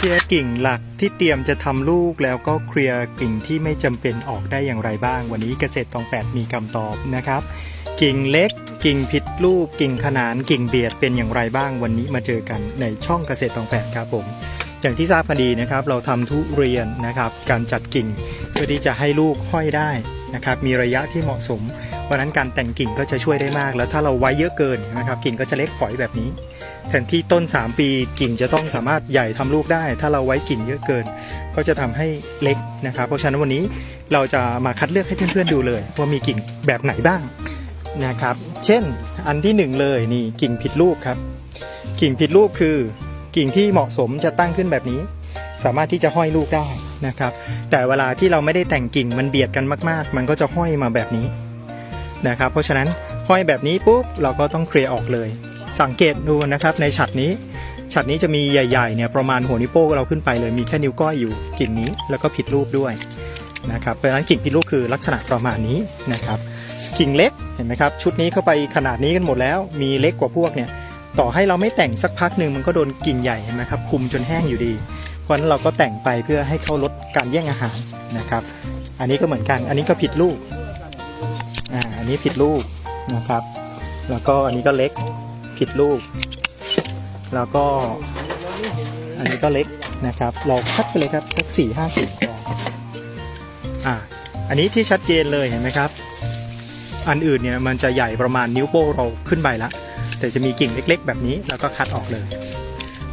เคลียร์กิ่งหลักที่เตรียมจะทำลูกแล้วก็เคลียร์กิ่งที่ไม่จำเป็นออกได้อย่างไรบ้าง วันนี้เกษตรตองแปดมีคำตอบนะครับ กิ่งเล็ก กิ่งผิดรูป กิ่งขนาน กิ่งเบียดเป็นอย่างไรบ้างวันนี้มาเจอกันในช่องเกษตรตองแปดครับผมอย่างที่ทราบกันดีนะครับ เราทำทุเรียนนะครับ การจัดกิ่งเพื่อที่จะให้ลูกห้อยได้นะครับ มีระยะที่เหมาะสมเพราะนั้นการแต่งกิ่งก็จะช่วยได้มาก แล้วถ้าเราไว้เยอะเกินนะครับ กิ่งก็จะเล็กฝอยแบบนี้ แทนที่ต้น 3 ปีกิ่งจะต้องสามารถใหญ่ทำลูกได้ ถ้าเราไว้กิ่งเยอะเกิน ก็จะทำให้เล็กนะครับ เพราะฉะนั้นวันนี้เราจะมาคัดเลือกให้เพื่อนๆดูเลย ว่ามีกิ่งแบบไหนบ้างนะครับ เช่นอันที่หนึ่งเลยนี่กิ่งผิดรูปครับ กิ่งผิดรูปคือ กิ่งที่เหมาะสมจะตั้งขึ้นแบบนี้ สามารถที่จะห้อยลูกได้นะครับ แต่เวลาที่เราไม่ได้แต่งกิ่งมันเบียดกันมาก ๆ มันก็จะห้อยมาแบบนี้นะครับ เพราะฉะนั้นห้อยแบบนี้ปุ๊บเราก็ต้องเคลียร์ออกเลย สังเกตดูนะครับในฉัดนี้ฉัดนี้จะมีใหญ่ๆเนี่ยประมาณหัวนิ้วโป้งเราขึ้นไปเลยมีแค่นิ้วก้อยอยู่กิ่งนี้แล้วก็ผิดรูปด้วยนะครับเพราะฉะนั้นกิ่งผิดรูปคือลักษณะประมาณนี้นะครับกิ่งเล็กเห็นไหมครับชุดนี้เข้าไปขนาดนี้กันหมดแล้ว มีเล็กกว่าพวกเนี่ยต่อให้เราไม่แต่งสักพักหนึ่งมันก็โดนกิ่งใหญ่เห็นไหมครับคุมจนแห้งอยู่ดี เพราะฉะนั้นเราก็แต่งไปเพื่อให้เขาลดการแย่งอาหารนะครับ อันนี้ก็เหมือนกันอันนี้ก็ผิดลูกอ่าอันนี้ผิดลูกนะครับ แล้วก็อันนี้ก็เล็ก ผิดลูก แล้วก็อันนี้ก็เล็กนะครับ เราคัดไปเลยครับสักสี่ห้ากิ่งพออ่าอันนี้ที่ชัดเจนเลยเห็นไหมครับ อันอื่นเนี่ยมันจะใหญ่ประมาณนิ้วโป้งเราขึ้นไปละแต่จะมีกิ่งเล็ก ๆ แบบนี้แล้วก็คัดออกเลย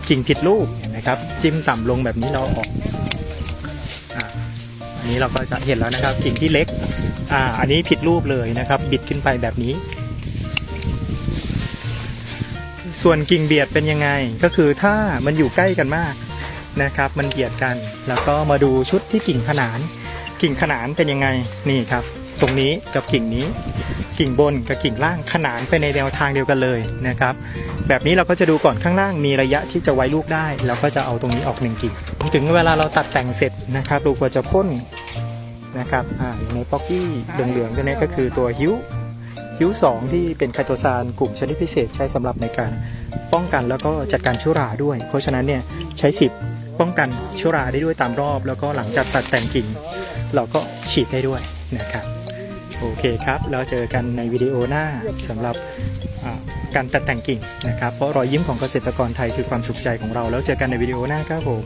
กิ่งผิดรูปเห็นไหมครับ จิ้มต่ำลงแบบนี้เราอาออกอ่าอันนี้เราก็จะเห็นแล้วนะครับ กิ่งที่เล็กอ่าอันนี้ผิดรูปเลยนะครับ บิดขึ้นไปแบบนี้ ส่วนกิ่งเบียดเป็นยังไง ก็คือถ้ามันอยู่ใกล้กันมากนะครับ มันเบียดกัน แล้วก็มาดูชุดที่กิ่งขนาน กิ่งขนานเป็นยังไงนี่ครับ ตรงนี้กับกิ่งนี้ กิ่งบนกับกิ่งล่างขนานไปในแนวทางเดียวกันเลยนะครับ แบบนี้เราก็จะดูก่อนข้างล่างมีระยะที่จะไว้ลูกได้เราก็จะเอาตรงนี้ออกหนึ่งกิ่งถึงเวลาเราตัดแต่งเสร็จนะครับ เราควรจะพ่นนะครับ อ่าในป๊อกกี้เหลืองๆตัวนี้ก็คือตัวฮิ้ว ฮิ้วสองที่เป็นไคโตซานกลุ่มชนิดพิเศษใช้สำหรับในการป้องกันแล้วก็จัดการเชื้อราด้วย เพราะฉะนั้นเนี่ยใช้สิบป้องกันเชื้อราได้ด้วยตามรอบ แล้วก็หลังจากตัดแต่งกิ่ง เราก็ฉีดได้ด้วยนะครับโอเคครับแล้วเจอกันในวิดีโอหน้าสำหรับการตัดแต่งกิ่งนะครับ เพราะรอยยิ้มของเกษตรกรไทยคือความสุขใจของเรา แล้วเจอกันในวิดีโอหน้าครับผม